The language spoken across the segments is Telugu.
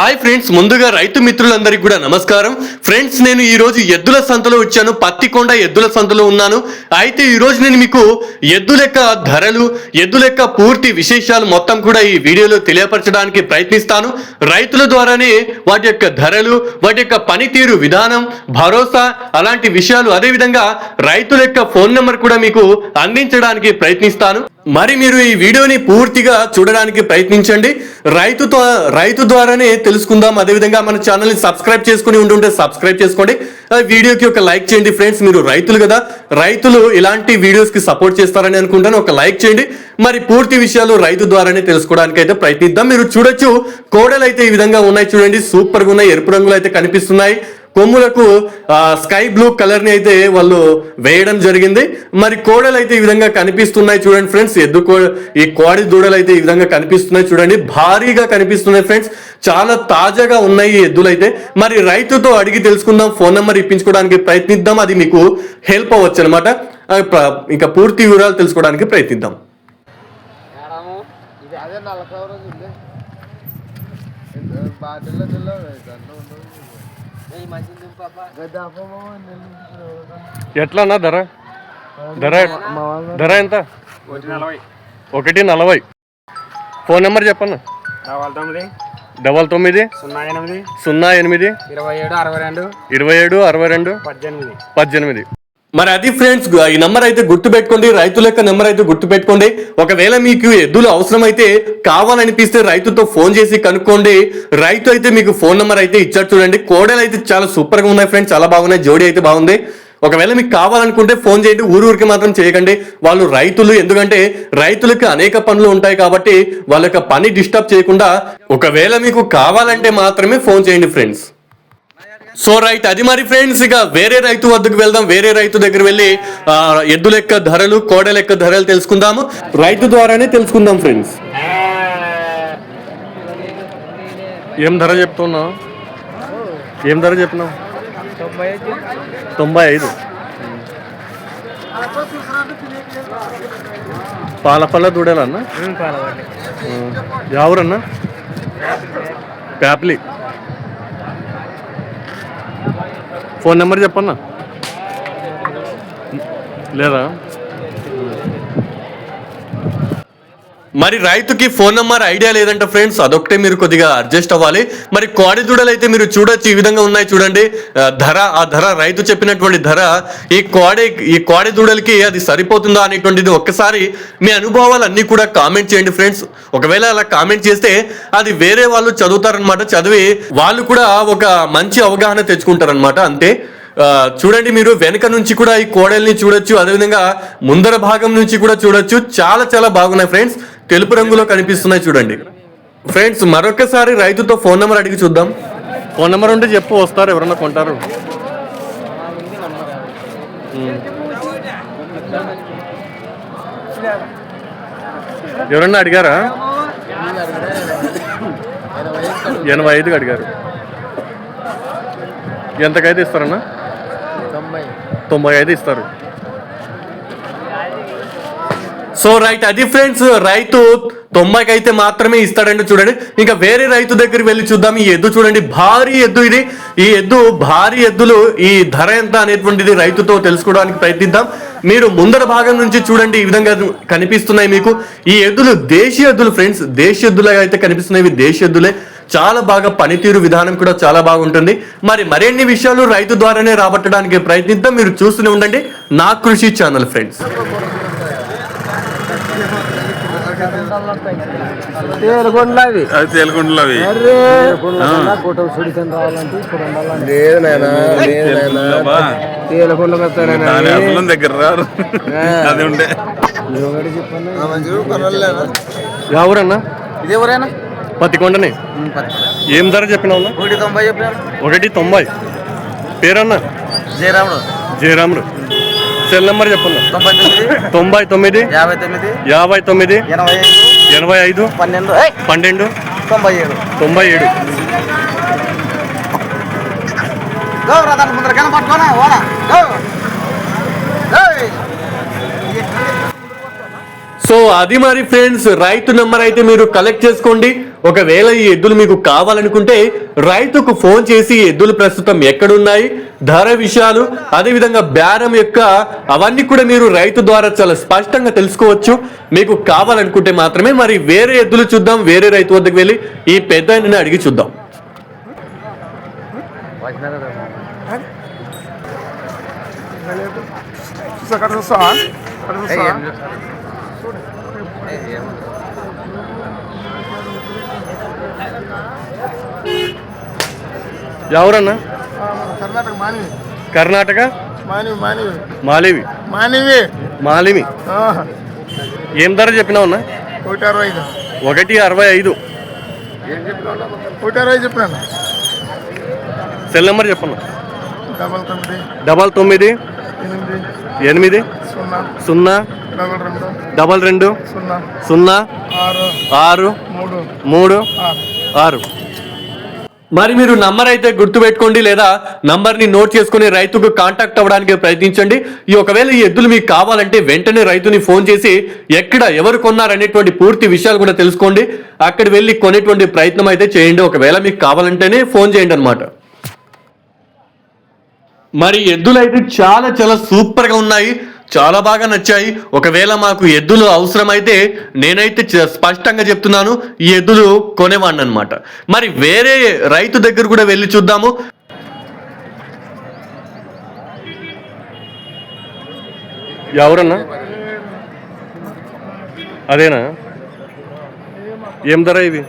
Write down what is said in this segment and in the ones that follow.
హాయ్ ఫ్రెండ్స్ ముందుగా రైతు మిత్రులందరికీ కూడా నమస్కారం. ఫ్రెండ్స్ నేను ఈ రోజు ఎద్దుల సంతలో వచ్చాను పత్తికొండ ఎద్దుల సంతలో ఉన్నాను. అయితే ఈ రోజు నేను మీకు ఎద్దుల యొక్క ధరలు ఎద్దుల యొక్క పూర్తి విశేషాలు మొత్తం కూడా ఈ వీడియోలో తెలియపరచడానికి ప్రయత్నిస్తాను. రైతుల ద్వారానే వాటి యొక్క ధరలు వాటి యొక్క పనితీరు విధానం భరోసా అలాంటి విషయాలు అదేవిధంగా రైతుల యొక్క ఫోన్ నెంబర్ కూడా మీకు అందించడానికి ప్రయత్నిస్తాను. మరి మీరు ఈ వీడియోని పూర్తిగా చూడడానికి ప్రయత్నించండి. రైతుతో రైతు ద్వారానే తెలుసుకుందాం. అదేవిధంగా మన ఛానల్ని సబ్స్క్రైబ్ చేసుకుని ఉంటుంటే సబ్స్క్రైబ్ చేసుకోండి. ఆ వీడియోకి ఒక లైక్ చేయండి ఫ్రెండ్స్. మీరు రైతులు కదా. రైతులు ఇలాంటి వీడియోస్కి సపోర్ట్ చేస్తారని అనుకుంటాను. ఒక లైక్ చేయండి. మరి పూర్తి విషయాలు రైతు ద్వారానే తెలుసుకోవడానికి అయితే ప్రయత్నిద్దాం. మీరు చూడొచ్చు కోడలు అయితే ఈ విధంగా ఉన్నాయి. చూడండి సూపర్గా ఉన్నాయి. ఎరుపు రంగులు అయితే కనిపిస్తున్నాయి. కొమ్ములకు స్కై బ్లూ కలర్ని అయితే వాళ్ళు వేయడం జరిగింది. మరి కోడలు అయితే ఈ విధంగా కనిపిస్తున్నాయి చూడండి ఫ్రెండ్స్. ఎద్దు కో ఈ కోడి దూడలు అయితే ఈ విధంగా కనిపిస్తున్నాయి చూడండి. భారీగా కనిపిస్తున్నాయి ఫ్రెండ్స్. చాలా తాజాగా ఉన్నాయి ఈ ఎద్దులు అయితే మరి రైతుతో అడిగి తెలుసుకుందాం. ఫోన్ నెంబర్ ఇప్పించుకోవడానికి ప్రయత్నిద్దాం. అది మీకు హెల్ప్ అవ్వచ్చు అనమాట ఇంకా పూర్తి వివరాలు తెలుసుకోవడానికి ప్రయత్నిద్దాం. బాటిల్లో ఎట్లా అన్న ధర ధర ధర ఎంత? ఒకటి నలభై. ఫోన్ నెంబర్ చెప్పన్న? డబల్ తొమ్మిది డబల్ తొమ్మిది సున్నా ఎనిమిది సున్నా ఎనిమిది ఇరవై ఏడు అరవై రెండు ఇరవై ఏడు అరవై రెండు పద్దెనిమిది. పద్దెనిమిది. మరి అది ఫ్రెండ్స్ ఈ నెంబర్ అయితే గుర్తు పెట్టుకోండి రైతుల యొక్క నెంబర్ అయితే గుర్తు పెట్టుకోండి ఒకవేళ మీకు ఎద్దులు అవసరమైతే కావాలనిపిస్తే రైతుతో ఫోన్ చేసి కనుక్కోండి. రైతు అయితే మీకు ఫోన్ నెంబర్ అయితే ఇచ్చారు చూడండి. కోడలు అయితే చాలా సూపర్గా ఉన్నాయి ఫ్రెండ్స్ చాలా బాగున్నాయి. జోడీ అయితే బాగుంది. ఒకవేళ మీకు కావాలనుకుంటే ఫోన్ చేయండి. ఊరు ఊరికి మాత్రం చేయకండి. వాళ్ళు రైతులు ఎందుకంటే రైతులకు అనేక పనులు ఉంటాయి కాబట్టి వాళ్ళ యొక్క పని డిస్టర్బ్ చేయకుండా ఒకవేళ మీకు కావాలంటే మాత్రమే ఫోన్ చేయండి ఫ్రెండ్స్ సో రైట్ అది మరి ఫ్రెండ్స్ ఇక వేరే రైతు వద్దకు వెళ్దాం. వేరే రైతు దగ్గర వెళ్ళి ఆ, ఎద్దుల యొక్క ధరలు కోడల యొక్క ధరలు తెలుసుకుందాము. రైతు ద్వారానే తెలుసుకుందాం ఫ్రెండ్స్ ఏం ధర చెప్తున్నావు? ఏం ధర చెప్తున్నావు? తొంభై ఐదు. పాల పళ్ళ దూడేలన్నా పాలవాడి ఎవరన్నా ప్యాప్లీ ఫోన్ నెంబర్ చెప్పన్నా? లేదా? మరి రైతుకి ఫోన్ నెంబర్ ఐడియా లేదంట ఫ్రెండ్స్ అదొకటే మీరు కొద్దిగా అడ్జస్ట్ అవ్వాలి. మరి కోడి దూడలు అయితే మీరు చూడొచ్చు ఈ విధంగా ఉన్నాయి చూడండి. ధర ఆ ధర రైతు చెప్పినటువంటి ధర ఈ కోడి ఈ కోడి దూడలకి అది సరిపోతుందా అనేటువంటిది ఒక్కసారి మీ అనుభవాలు అన్నీ కూడా కామెంట్ చేయండి ఫ్రెండ్స్. ఒకవేళ అలా కామెంట్ చేస్తే అది వేరే వాళ్ళు చదువుతారనమాట చదివి వాళ్ళు కూడా ఒక మంచి అవగాహన తెచ్చుకుంటారనమాట అంతే. చూడండి మీరు వెనక నుంచి కూడా ఈ కోడల్ని చూడొచ్చు అదేవిధంగా ముందర భాగం నుంచి కూడా చూడొచ్చు. చాలా చాలా బాగున్నాయి ఫ్రెండ్స్. తెలుపు రంగులో కనిపిస్తున్నాయి చూడండి. ఫ్రెండ్స్ మరొకసారి రైతుతో ఫోన్ నెంబర్ అడిగి చూద్దాం. ఫోన్ నెంబర్ ఉంటే చెప్పు వస్తారు ఎవరన్నా కొంటారు. ఎవరన్నా అడిగారా? ఎనభై ఐదుకి అడిగారు. ఎంతకైతే ఇస్తారన్నా? తొంభై తొంభై ఐదు ఇస్తారు. సో రైట్ అది ఫ్రెండ్స్ రైతు తొంభైకి అయితే మాత్రమే ఇస్తాడండి చూడండి. ఇంకా వేరే రైతు దగ్గరికి వెళ్ళి చూద్దాం. ఈ ఎద్దు చూడండి భారీ ఎద్దు ఇది. ఈ ఎద్దు భారీ ఎద్దులు ఈ ధర ఎంత అనేటువంటిది రైతుతో తెలుసుకోవడానికి ప్రయత్నిద్దాం. మీరు ముందర భాగం నుంచి చూడండి ఈ విధంగా కనిపిస్తున్నాయి మీకు. ఈ ఎద్దులు దేశీయ ఎద్దులు ఫ్రెండ్స్ దేశీయ ఎద్దులే అయితే కనిపిస్తున్నాయి. ఇవి దేశీయ ఎద్దులే. చాలా బాగా పనితీరు విధానం కూడా చాలా బాగుంటుంది. మరి మరిన్ని విషయాలు రైతు ద్వారానే రాబట్టడానికి ప్రయత్నిద్దాం. మీరు చూస్తూనే ఉండండి. నా కృషి ఛానల్ ఫ్రెండ్స్ తేలుకొండలవి అది లేదు నాయనా లేదు నాయనా? తేలుకొండ దగ్గర రారు. అది ఉండే. ఎవరన్నా? ఇది ఎవరైనా? పత్తికొండని. ఏం ధర చెప్పినావు అన్న? ఒకటి తొంభై చెప్పాను ఒకటి తొంభై. పేరన్నా? జయరాముడు. జయరాములు సెల్ నెంబర్ చెప్పన్నా తొంభై తొమ్మిది. తొంభై తొమ్మిది. యాభై తొమ్మిది. యాభై తొమ్మిది. ఎనభై ఎనభై ఐదు? పన్నెండు. పన్నెండు? తొంభై ఏడు. తొంభై ఏడు. గో రథాన్ని ముందర కనపట్టుకోనా? ఓనా గో! సో అది మరి ఫ్రెండ్స్ రైతు నెంబర్ అయితే మీరు కలెక్ట్ చేసుకోండి. ఒకవేళ ఈ ఎద్దులు మీకు కావాలనుకుంటే రైతుకు ఫోన్ చేసి ఈ ఎద్దులు ప్రస్తుతం ఎక్కడున్నాయి ధర విషయాలు అదేవిధంగా బేరం యొక్క అవన్నీ కూడా మీరు రైతు ద్వారా చాలా స్పష్టంగా తెలుసుకోవచ్చు. మీకు కావాలనుకుంటే మాత్రమే మరి వేరే ఎద్దులు చూద్దాం వేరే రైతు వద్దకు వెళ్ళి ఈ పెద్ద అడిగి చూద్దాం. ఎవరన్నా కర్ణాటక మానివి కర్ణాటక మానివి మానివి మాలివి మానివి మాలిమి ఏం ధర చెప్పినావన్నా ఒకటి అరవై ఐదు ఒకటి అరవై ఐదు ఒకటి అరవై చెప్పినాను సెల్ నెంబర్ చెప్పన్నా డబల్ తొమ్మిది డబల్ తొమ్మిది ఎనిమిది ఎనిమిది సున్నా. డబల్ రెండు. సున్నా. ఆరు. మూడు. ఆరు. మరి మీరు నంబర్ అయితే గుర్తుపెట్టుకోండి లేదా నంబర్ని నోట్ చేసుకుని రైతుకు కాంటాక్ట్ అవ్వడానికి ప్రయత్నించండి. ఈ ఒకవేళ ఈ ఎద్దులు మీకు కావాలంటే వెంటనే రైతుని ఫోన్ చేసి ఎక్కడ ఎవరు కొన్నారనేటువంటి పూర్తి విషయాలు కూడా తెలుసుకోండి. అక్కడ వెళ్ళి కొనేటువంటి ప్రయత్నం అయితే చేయండి. ఒకవేళ మీకు కావాలంటేనే ఫోన్ చేయండి అనమాట మరి ఎద్దులు అయితే చాలా చాలా సూపర్గా ఉన్నాయి. చాలా బాగా నచ్చాయి. ఒకవేళ మాకు ఎద్దులు అవసరమైతే నేనైతే స్పష్టంగా చెప్తున్నాను ఈ ఎద్దులు కొనేవాడిని అనమాట మరి వేరే రైతు దగ్గర కూడా వెళ్ళి చూద్దాము. ఎవరన్నా? అదేనా? ఏం ధర ఇవి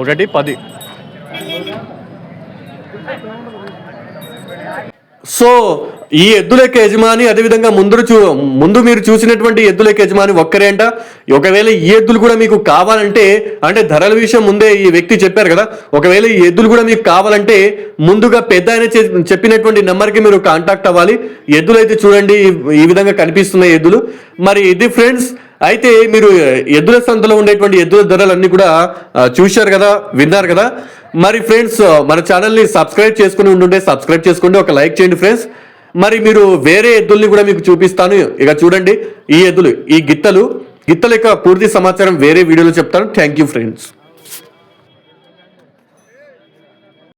ఒకటి పది. సో ఈ ఎద్దులెక్క యజమాని అదేవిధంగా ముందు చూ ముందు మీరు చూసినటువంటి ఎద్దులెక్క యజమాని ఒక్కరే అంట. ఒకవేళ ఈ ఎద్దులు కూడా మీకు కావాలంటే అంటే ధరల విషయం ముందే ఈ వ్యక్తి చెప్పారు కదా ఒకవేళ ఈ ఎద్దులు కూడా మీకు కావాలంటే ముందుగా పెద్ద ఆయన చెప్పినటువంటి నెంబర్కి మీరు కాంటాక్ట్ అవ్వాలి. ఎద్దులు అయితే చూడండి ఈ- విధంగా కనిపిస్తున్నాయి ఎద్దులు. మరి ఇది ఫ్రెండ్స్ అయితే మీరు ఎద్దుల సంతలో ఉండేటువంటి ఎద్దుల ధరలన్నీ కూడా చూశారు కదా విన్నారు కదా. మరి ఫ్రెండ్స్ మన ఛానల్ని సబ్స్క్రైబ్ చేసుకుని ఉండుంటే సబ్స్క్రైబ్ చేసుకోండి ఒక లైక్ చేయండి ఫ్రెండ్స్. మరి మీరు వేరే ఎద్దుల్ని కూడా మీకు చూపిస్తాను. ఇక చూడండి ఈ ఎద్దులు ఈ గిత్తలు గిత్తల యొక్క పూర్తి సమాచారం వేరే వీడియోలో చెప్తాను. Thank you friends